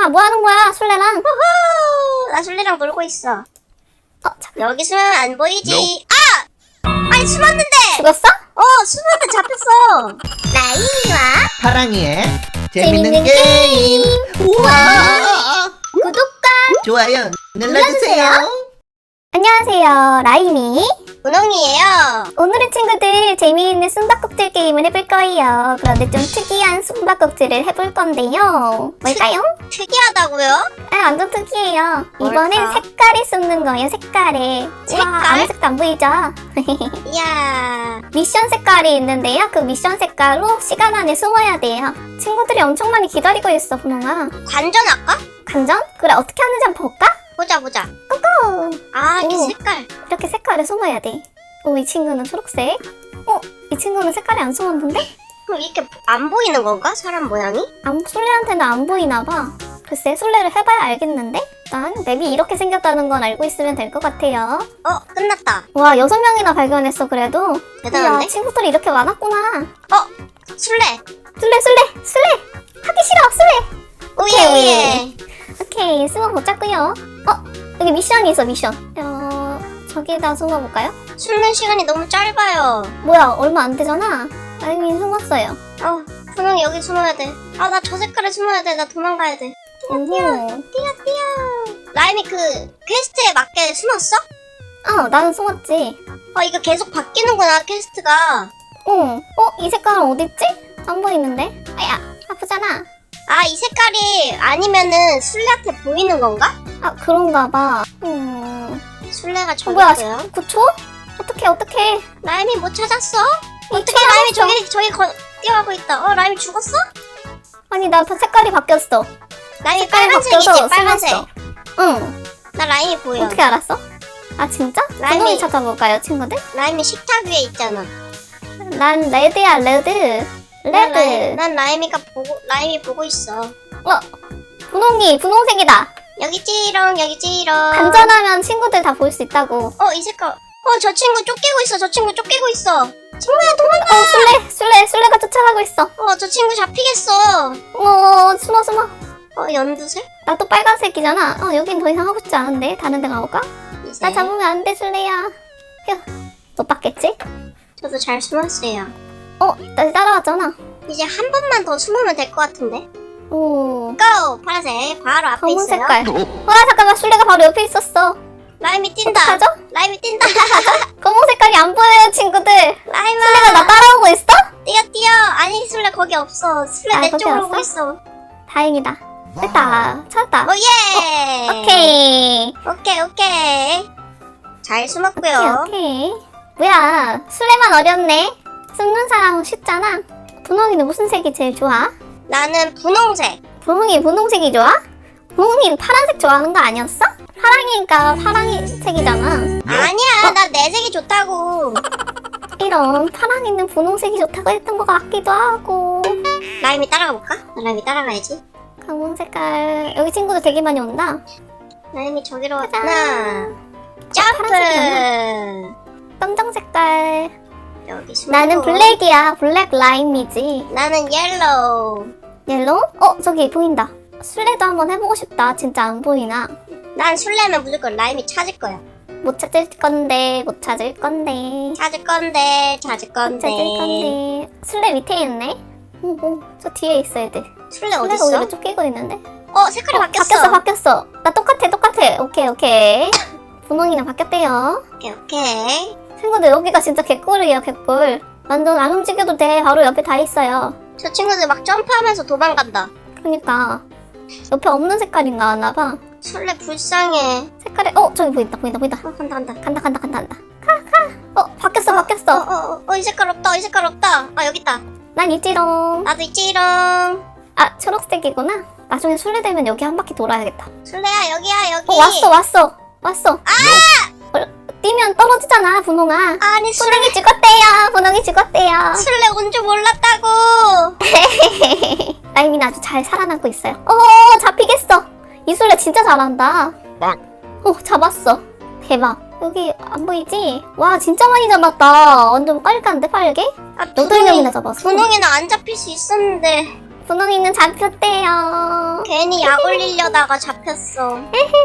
분홍아 뭐 하는 거야 술래랑? 후, 나 술래랑 놀고 있어. 어 잠깐 여기 숨으면 안 보이지. 아! 아니 숨었는데. 죽었어? 어 숨었는데 잡혔어. 나이와 파랑이의 재밌는 재밌는 게임. 우와. 구독과 좋아요 눌러주세요. 안녕하세요 라임이 분홍이에요. 오늘은 친구들 재미있는 숨바꼭질 게임을 해볼 거예요 그런데 좀 특이한 숨바꼭질을 해볼 건데요 뭘까요? 특이하다고요? 아 완전 특이해요 뭘까? 이번엔 색깔을 쏟는 거예요 색깔에 색깔? 와 아무 색도 안 보이죠? 이야. 미션 색깔이 있는데요 그 미션 색깔로 시간 안에 숨어야 돼요 친구들이 엄청 많이 기다리고 있어 분홍아 관전 할까? 간전? 그래 어떻게 하는지 한번 볼까? 보자 보자. 고! 아, 이 오. 색깔. 이렇게 색깔에 숨어야 돼. 오, 이 친구는 초록색. 어, 이 친구는 색깔이 안 숨었는데? 그럼 이렇게 안 보이는 건가? 사람 모양이? 안, 술래한테는 안 보이나 봐. 글쎄, 술래를 해봐야 알겠는데? 난 맵이 이렇게 생겼다는 건 알고 있으면 될 것 같아요. 어, 끝났다. 와, 여섯 명이나 발견했어, 그래도. 대단한데? 친구들이 이렇게 많았구나. 어, 술래. 술래, 술래, 술래! 하기 싫어, 술래! 오예, 오예. 오케이, 숨어보자꾸요. 어, 여기 미션이 있어, 미션. 어, 저기다 숨어볼까요? 숨는 시간이 너무 짧아요. 뭐야, 얼마 안 되잖아. 아이미 숨었어요. 어, 분홍이 여기 숨어야 돼. 아, 나 저 색깔에 숨어야 돼. 나 도망가야 돼. 오호. 뛰어, 뛰어. 라임이 그 퀘스트에 맞게 숨었어? 어, 나는 숨었지. 어, 이거 계속 바뀌는구나, 퀘스트가. 응. 어, 이 색깔은 어딨지? 안 보이는데? 아야, 아프잖아. 아, 이 색깔이 아니면은 술래한테 보이는 건가? 아, 그런가 봐. 음. 술래가 어, 뭐야, 저기고요. 9초? 어떡해, 어떡해. 라임이 못 찾았어? 어떻게 라임이. 저기, 저기 거, 뛰어가고 있다. 어, 라임이 죽었어? 아니, 나 색깔이 바뀌었어. 라임이 색깔이 빨간색이지, 빨간색. 숨었어. 응. 나 라임이 보여. 어떻게 알았어? 아, 진짜? 라임이- 분홍이 찾아볼까요, 친구들? 라임이 식탁 위에 있잖아. 난 레드야, 레드. 난, 라임, 레드. 난 라임이가 보고, 라임이 보고 있어. 어, 분홍이, 분홍색이다. 여기 찌롱, 여기 찌롱. 간전하면 친구들 다 볼 수 있다고. 어, 이 색깔. 어, 저 친구 쫓기고 있어. 저 친구 쫓기고 있어. 친구야, 도망가. 어, 술래, 술래, 술래가 쫓아가고 있어. 어, 저 친구 잡히겠어. 어, 숨어, 숨어. 어, 연두색? 나도 빨간색이잖아. 어, 여긴 더 이상 하고 싶지 않은데. 다른 데 가볼까? 이색. 나 잡으면 안 돼, 술래야. 휴. 못 봤겠지? 저도 잘 숨었어요. 어, 나 따라왔잖아. 이제 한 번만 더 숨으면 될 것 같은데. 오. 고! 파란색. 바로 앞에 검은 있어요. 색깔. 와, 잠깐만, 술래가 바로 옆에 있었어. 라임이 뛴다. 어떡하죠? 라임이 뛴다. 검은 색깔이 안 보여요, 친구들. 라임아. 술래가 나 따라오고 있어? 뛰어, 뛰어. 아니, 술래 거기 없어. 술래 아, 내 거기 쪽으로? 오고 있어. 다행이다. 됐다. 찾았다. 오, 예! 오케이. 오케이, 오케이. 잘 숨었고요. 오케이, 오케이. 뭐야, 술래만 어렵네. 숨는 사람은 쉽잖아. 분홍이는 무슨 색이 제일 좋아? 나는 분홍색. 분홍이 분홍색이 좋아? 분홍이 파란색 좋아하는 거 아니었어? 파랑이니까 파랑색이잖아. 아니야, 나 내 색이 좋다고. 이런 파랑이는 분홍색이 좋다고 했던 것 같기도 하고. 라임이 따라가 볼까? 라임이 따라가야지. 검은 색깔. 여기 친구들 되게 많이 온다. 라임이 저기로 가자. 왔구나. 점프! 검정 색깔. 여기 숨고. 나는 블랙이야. 블랙 라임이지. 나는 옐로우. 옐로우? 어, 저기 보인다. 술래도 한번 해보고 싶다. 진짜 안 보이나? 난 술래면 무조건 라임이 찾을 거야. 못 찾을 건데, 못 찾을 건데. 찾을 건데, 찾을 못 건데. 찾을 건데. 술래 밑에 있네? 오, 오, 저 뒤에 있어, 애들. 술래 술래가 어딨어? 오히려 쫓기고 있는데? 어, 색깔이 바뀌었어. 바뀌었어, 바뀌었어. 나 똑같아, 똑같아. 오케이, 오케이. 분홍이랑 바뀌었대요. 오케이, 오케이. 친구들, 여기가 진짜 개꿀이에요, 개꿀. 완전 안 움직여도 돼. 바로 옆에 다 있어요. 저 친구들 막 점프하면서 도망간다. 그러니까. 옆에 없는 색깔인가 하나 봐. 술래 불쌍해. 색깔이, 어, 저기 보인다, 보인다, 보인다. 어, 간다, 간다. 간다, 간다, 간다, 간다. 가, 가. 어, 바뀌었어, 어, 바뀌었어. 어, 어, 어, 이 색깔 없다, 이 색깔 없다. 아, 여기 있다. 난 있지롱. 나도 있지롱. 아, 초록색이구나. 나중에 술래 되면 여기 한 바퀴 돌아야겠다. 술래야, 여기야, 여기. 어, 왔어, 왔어. 왔어. 아! 뛰면 떨어지잖아, 분홍아. 아니, 술래, 분홍이 죽었대요. 분홍이 죽었대요. 술래 온 줄 몰랐다고. 라임이는 아주 잘 살아남고 있어요. 어, 잡히겠어. 이 술래 진짜 잘한다. 어, 잡았어. 대박. 여기 안 보이지? 와, 진짜 많이 잡았다. 완전 빨간데, 빨개? 아, 여덟 명이나 잡았어. 분홍이는 안 잡힐 수 있었는데. 분홍이는 잡혔대요. 괜히 약 올리려다가 잡혔어.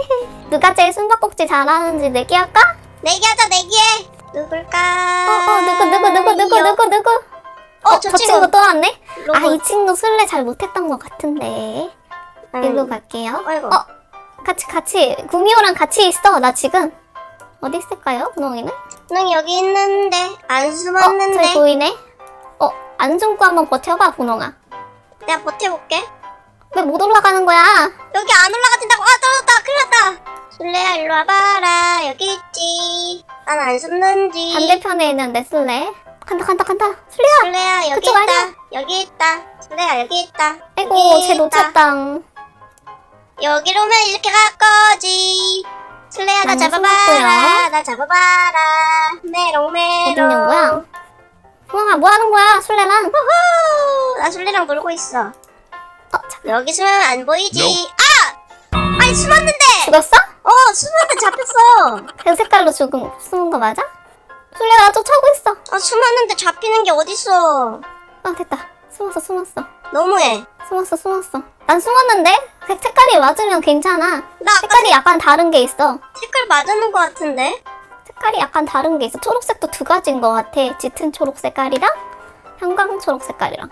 누가 제일 숨바꼭질 잘하는지 내기할까? 내기하자 내기해. 누굴까? 어, 어, 누구, 누구, 누구, 누구, 누구, 누구? 어, 저 친구. 친구 또 왔네? 아. 이 친구 술래 잘 못했던 것 같은데. 음. 일로 갈게요. 아이고. 어, 같이, 같이. 구미호랑 같이 있어, 나 지금. 어디 있을까요, 분홍이는? 너 여기 있는데 안 어, 숨었는데. 저기 보이네? 어, 안 숨고 한번 버텨봐, 분홍아. 내가 버텨볼게. 왜 못 올라가는 거야? 여기 안 올라가진다고. 아 떨어졌다. 큰일 났다. 술래야 일로 와봐라. 여기. 난 안 숨는지. 반대편에 있는데, 술래. 간다, 간다, 간다. 술래야! 술래야 여기 그쪽 있다. 아니야? 여기 있다. 술래야 여기 있다. 아이고, 여기 쟤 있다. 놓쳤당. 여기로 오면 이렇게 갈 거지. 술래야 나 나는 잡아봐라. 숨었고요. 나 잡아봐라. 메롱 메롱. 어디 있는 거야? 분홍아, 뭐 하는 거야, 술래랑? 후후. 나 술래랑 놀고 있어. 어, 잠깐. 여기 숨으면 안 보이지. 아! 아니 숨었는데. 죽었어? 어 숨었는데 잡혔어. 그 색깔로 죽은, 숨은 거 맞아? 술래가 나 쫓아오고 있어. 아 숨었는데 잡히는 게 어딨어. 아, 됐다. 숨었어, 숨었어. 너무해. 숨었어, 숨었어. 난 숨었는데? 색, 색깔이 맞으면 괜찮아. 나 아까 색깔이 약간 다른 게 있어. 색깔 맞았는 것 같은데. 색깔이 약간 다른 게 있어. 초록색도 두 가지인 것 같아. 짙은 초록 색깔이랑 형광 초록 색깔이랑.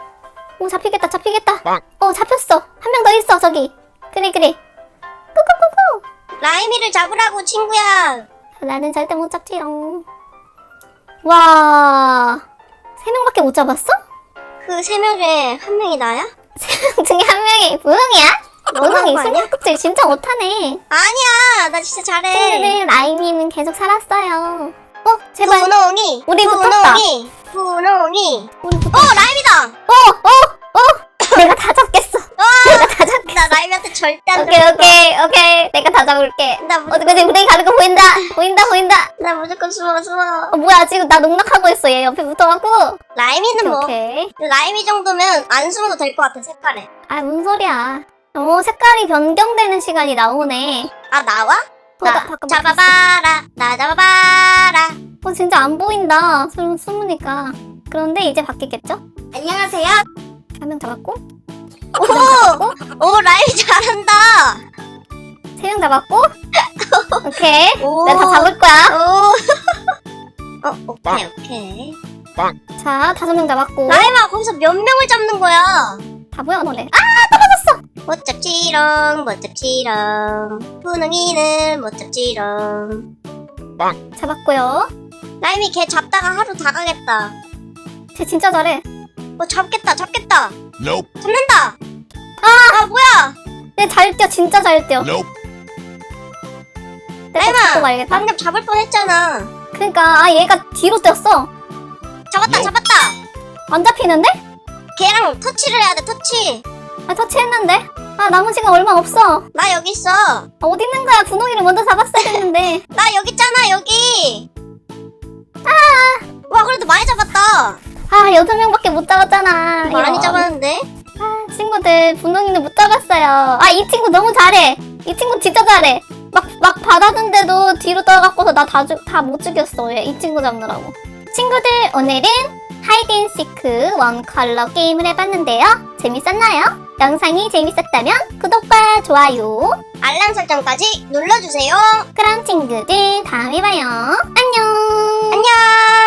오, 잡히겠다, 잡히겠다. 빵. 어, 잡혔어. 한 명 더 있어, 저기. 그래, 그래. 꾸꾸꾸꾸. 라임이를 잡으라고 친구야. 나는 절대 못 잡지롱. 와. 세 명밖에 못 잡았어? 그 세 명 중에 한 명이 나야? 세 명 중에 한 명이 분홍이 거 아니야? 숨바꼭질 진짜 못하네. 아니야. 나 진짜 잘해. 친구들 라임이는 계속 살았어요. 어, 제발. 분홍이. 우리 붙었다. 분홍이. 분홍이. 우리 붙- 어 라임이다. 어, 어, 어. 내가 다 잡겠어. 내가 다 잡겠어. 나 라임이한테 절대 안 오케이. 오케이, 오케이. 잡을게. 나 무조건, 어디, 어디, 무대기 가는 거 보인다. 보인다, 보인다. 나 무조건 숨어 숨어. 어, 뭐야, 지금 나 농락하고 있어. 얘 옆에 붙어갖고. 라임이는 뭐 오케이. 라임이 정도면 안 숨어도 될 것 같아 색깔에. 아, 뭔 소리야. 어, 색깔이 변경되는 시간이 나오네. 아 나와? 어, 나. 잡아봐라. 나 잡아봐라. 어, 진짜 안 보인다. 숨, 숨으니까. 그런데 이제 바뀌겠죠? 안녕하세요. 한 명 잡았고, 오, 오 라임이 잘한다. 세명 잡았고. 오케이. 오. 내가 다 잡을 거야. 오. 어 오케이 오케이. 자, 다섯 명 잡았고. 라임아 거기서 몇 명을 잡는 거야? 다 보여, 너네. 아! 못 잡지롱 못 잡지롱. 분홍이는 못 잡지롱. 잡았고요. 라임이 걔 잡다가 하루 다 가겠다. 쟤 진짜 잘해. 어 잡겠다 잡겠다. Nope. 잡는다. 아, 아 뭐야? 얘 잘 뛰어, 진짜 잘 뛰어. Nope. 내가 말겠다. 방금 잡을 뻔했잖아. 그러니까, 아, 얘가 뒤로 뛰었어. 잡았다 No. 잡았다. 안 잡히는데? 걔랑 터치를 해야 돼 터치. 아, 터치했는데? 아, 남은 시간 얼마 없어. 나 여기 있어. 아, 어디 있는 거야? 분홍이를 먼저 잡았어야 했는데. 나 여기 있잖아 여기. 아. 와 그래도 많이 잡았다. 아, 여덟 명밖에 못 잡았잖아. 많이 이런. 잡았는데. 아, 친구들, 분홍이는 못 잡았어요. 아, 이 친구 너무 잘해. 이 친구 진짜 잘해. 막, 막 받았는데도 뒤로 떠갖고서 나 다, 죽, 다못 죽였어. 얘, 이 친구 잡느라고. 친구들, 오늘은 하이드앤시크 원 컬러 게임을 해봤는데요. 재밌었나요? 영상이 재밌었다면 구독과 좋아요. 알람 설정까지 눌러주세요. 그럼 친구들, 다음에 봐요. 안녕! 안녕.